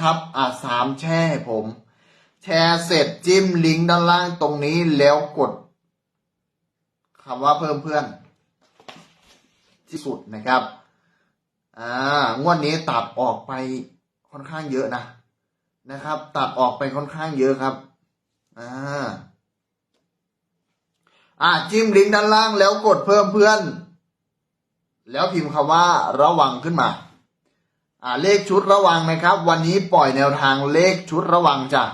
ครับ อ่ามแช่ให้ผม แชร์เสร็จจิ้มลิงก์ด้านล่างตรงนี้แล้วกดคำว่าเพิ่มเพื่อน ที่สุดนะครับ อ่างวดนี้ตัดออกไปค่อนข้างเยอะนะนะครับ ตัดออกไปค่อนข้างเยอะครับ อ่า อ่าจิ้มลิงก์ด้านล่างแล้วกดเพิ่มเพื่อน แล้วพิมพ์คำว่าระวังขึ้นมา เลขชุดระวังนะครับ วันนี้ปล่อยแนวทางเลขชุดระวังจ้ะ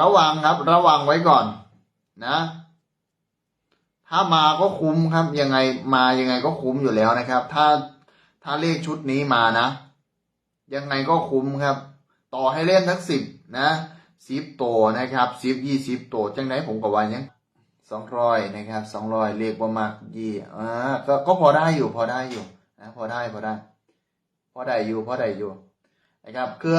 ระวังครับ ระวังไว้ก่อน นะ ถ้ามาก็คุ้มครับ ยังไงมายังไงก็คุ้มอยู่แล้วนะครับ ถ้าถ้าเลขชุดนี้มานะ ยังไงก็คุ้มครับ ต่อให้เล่นทั้งสิบนะสิบตัวนะครับสิบยี่สิบตัวจังไหนผมก็ว่ายังสองร้อยนะครับสองร้อยเลขประมาณยี่อ่าก็ก็พอได้อยู่พอได้อยู่ นะพอได้พอได้ พอได้อยู่พอได้อยู่นะครับคือ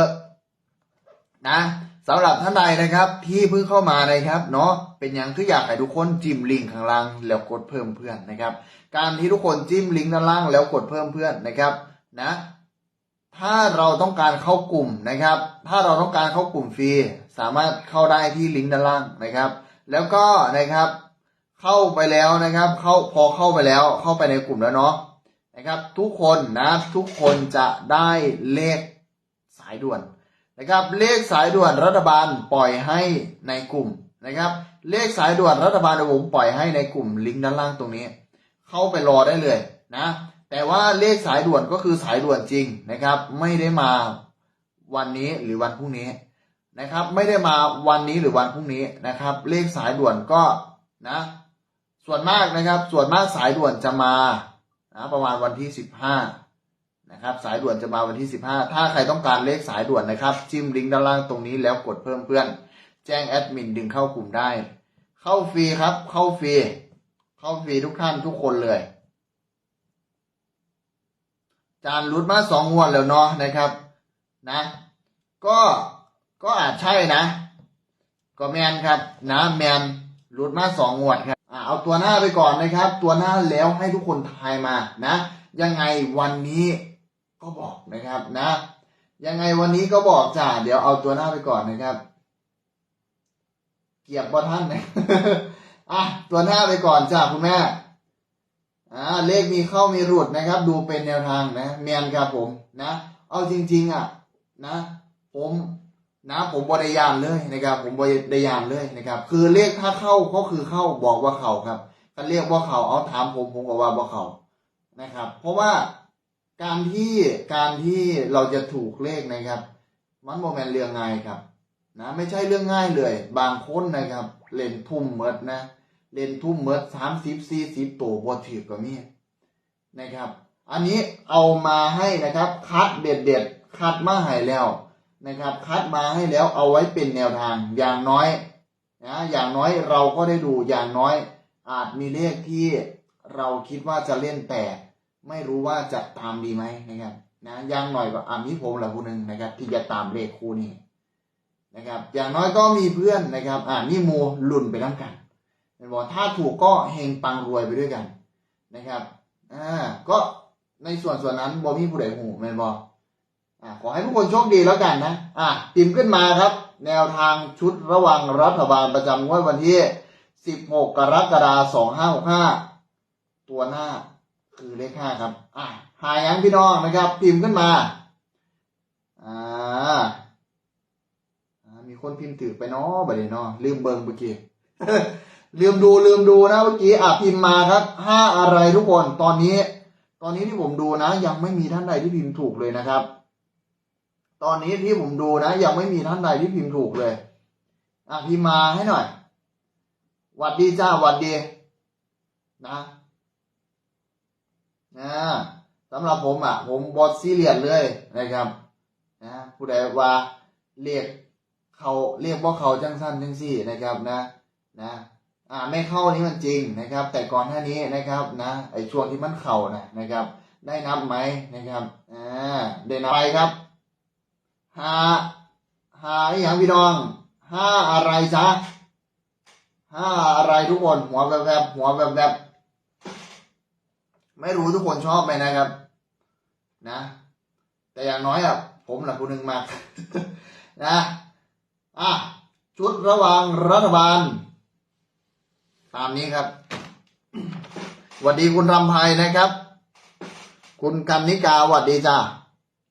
นะสำหรับท่านใดนะครับ ที่เพิ่งเข้ามานะครับเนาะเป็นอย่างคืออยากให้ทุกคนจิ้มลิงก์ข้างล่างแล้วกดเพิ่มเพื่อนนะครับ การที่ทุกคนจิ้มลิงก์ด้านล่างแล้วกดเพิ่มเพื่อนนะครับนะ ถ้าเราต้องการเข้ากลุ่มนะครับ ถ้าเราต้องการเข้ากลุ่มฟรีสามารถเข้าได้ที่ลิงก์ด้านล่างนะครับ แล้วก็นะครับ เข้าไปแล้วนะครับ เข้าพอเข้าไปแล้ว เข้าไปในกลุ่มแล้วเนาะ นะครับทุกคนนะทุกคนจะได้เลขสายด่วนนะครับเลขสายด่วนรัฐบาลปล่อยให้ในกลุ่มนะครับเลขสายด่วนรัฐบาลผมปล่อยให้ในกลุ่มลิงก์ด้านล่างตรงนี้ เข้าไปรอได้เลยนะแต่ว่าเลขสายด่วนก็คือสายด่วนจริงนะครับ ไม่ได้มาวันนี้หรือวันพรุ่งนี้นะครับ ไม่ได้มาวันนี้หรือวันพรุ่งนี้นะครับ เลขสายด่วนก็นะส่วนมากนะครับ ส่วนมากสายด่วนจะมา นะประมาณวันที่สิบห้านะครับสายด่วนจะมาวันที่สิบห้าถ้าใครต้องการเลขสายด่วนนะครับ จิ้มลิงก์ด้านล่างตรงนี้แล้วกดเพิ่มเพื่อน แจ้งแอดมินดึงเข้ากลุ่มได้ เข้าฟรีครับ เข้าฟรีเข้าฟรีทุกท่านทุกคนเลย จานรุดมาสองงวดแล้วเนาะนะครับนะก็ก็อาจใช่นะ ก็แมนครับนะแมนรุดมาสองงวดครับ เอาตัวหน้าไปก่อนนะครับ ตัวหน้าแล้วให้ทุกคนทายมานะ ยังไงวันนี้ก็บอกนะครับนะ ยังไงวันนี้ก็บอกจ้าเดี๋ยวเอาตัวหน้าไปก่อนนะครับ เกียบบอท่านนะอะตัวหน้าไปก่อนจ้าคุณแม่อ่าเลขมีเข้ามีหลุดนะครับ ดูเป็นแนวทางนะแมนครับผมนะ เอาจริง ๆ อะ นะ ผม นะผมบริยานเลยนะครับ ผมบริยานเลยนะครับ คือเลขถ้าเข้าก็คือเข้าบอกว่าเขาครับถ้าเรียกว่าเขาเอาถามผมผมก็ว่าบ่เขานะครับ เพราะว่าการที่การที่เราจะถูกเลขนะครับ มันโมเมนเรื่องง่ายครับนะไม่ใช่เรื่องง่ายเลย บางคนนะครับ เล่นทุ่มเมิดนะ เล่นทุ่มเมิดสามสิบสี่สิบตัวบอถือก็มีนะครับ อันนี้เอามาให้นะครับ คัดเด็ดเด็ดคัดมาให้แล้ว นะครับ คัดมาให้แล้วเอาไว้เป็นแนวทางอย่างน้อยนะอย่างน้อยเราก็ได้ดูอย่างน้อย อาจมีเลขที่เราคิดว่าจะเล่นแต่ ไม่รู้ว่าจะตามดีไหมนะครับนะอย่างหน่อยก็อ่ามีผมแหละผู้หนึ่งนะครับ ที่จะตามเลขคู่นี้นะครับ อย่างน้อยก็มีเพื่อนนะครับ อ่านี่โมหลุ่นไปน้ำกันเป็นบอกถ้าถูกก็เฮงปังรวยไปด้วยกันนะครับอ่าก็ในส่วนส่วนนั้นบอมีผู้ใดหูแมนบออ่า ขอให้ทุกคนโชคดีแล้วกันนะอ่าพิมพ์ขึ้นมาครับ แนวทางชุดระวังรัฐบาลประจำงวดวันที่ 16 กรกฎาคม2565 ตัวหน้าคือเลข 5 ครับ อ่าหายังพี่น้องนะครับ พิมพ์ขึ้นมาอ่ามีคนพิมพ์ถือไปเนาะบัดนี้เนาะลืมเบิงเมื่อกี้ลืมดูลืมดูนะเมื่อกี้อะพิมพ์มาครับห้าอะไรทุกคนตอนนี้ ตอนนี้ที่ผมดูนะ ยังไม่มีท่านใดที่พิมพ์ถูกเลยนะครับ ตอนนี้ที่ผมดูนะ ยังไม่มีท่านใดที่พิมพ์ถูกเลยอะพิมมาให้หน่อยหวัดดีจ้าหวัดดีนะนะสำหรับผมอะ ผมบอสซีเรียสเลยนะครับนะผู้ใดว่าเรียกเขาเรียกว่าเขาจังสั้นจังสี่นะครับนะนะอ่าไม่เข้านี่มันจริงนะครับ แต่ก่อนหน้านี้นะครับนะไอช่วงที่มันเข่านะนะครับ ได้นับไหมนะครับอ่าได้นับไปครับ หา หาไอหย่างพี่น้องห้าอะไรจ๊ะห้าอะไรทุกคนหัวแบบแบบหัวแบบแบบไม่รู้ทุกคนชอบไหมนะครับ นะ แต่อย่างน้อยอะผมละผู้หนึ่งมากนะอะชุดระหว่างรัฐบาล ตามนี้ครับสวัสดีคุณรำไพนะครับ คุณกันนิกาสวัสดีจ้า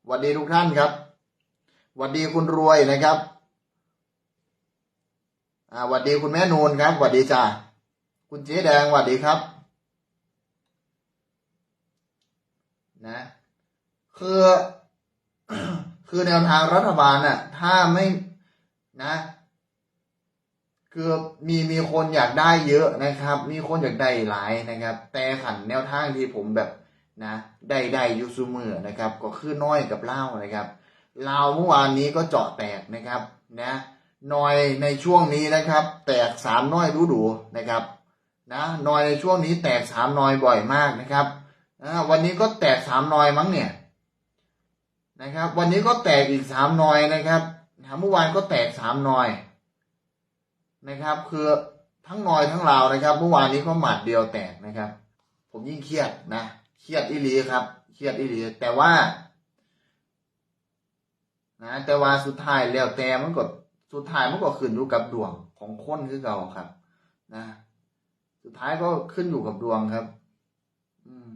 สวัสดีทุกท่านครับ วัสดีคุณรวยนะครับอ่าสวัสดีคุณแม่นูนครับสวัสดีจ้าคุณเจ๊แดงสวัสดีครับ นะ คือคือแนวทางรัฐบาลน่ะ ถ้าไม่นะ คือมีมีคนอยากได้เยอะนะครับ มีคนอยากได้หลายนะครับ แต่ขันแนวทางที่ผมแบบนะ ได้ได้ยูซูเมือนะครับ ก็คือน้อยกับเล่านะครับ ลาวเมื่อวานนี้ก็เจาะแตกนะครับนะน้อยในช่วงนี้นะครับ แตกสามน้อยรู้ดูนะครับนะน้อยในช่วงนี้แตกสามน้อยบ่อยมากนะครับอ่าวันนี้ก็แตกสามน้อยมั้งเนี่ยนะครับ วันนี้ก็แตกอีกสามน้อยนะครับนะเมื่อวานก็แตกสามน้อยนะครับ คือทั้งนอยทั้งลาวนะครับ เมื่อวานนี้ก็หมัดเดียวแตกนะครับ ผมยิ่งเครียดนะเครียดอีหลีครับเครียดอีหลีแต่ว่า นะแต่ว่าสุดท้ายแล้วแต่มันก็สุดท้ายมันก็ขึ้นอยู่กับดวงของคนคือเก่าครับ นะ สุดท้ายก็ขึ้นอยู่กับดวงครับ อืม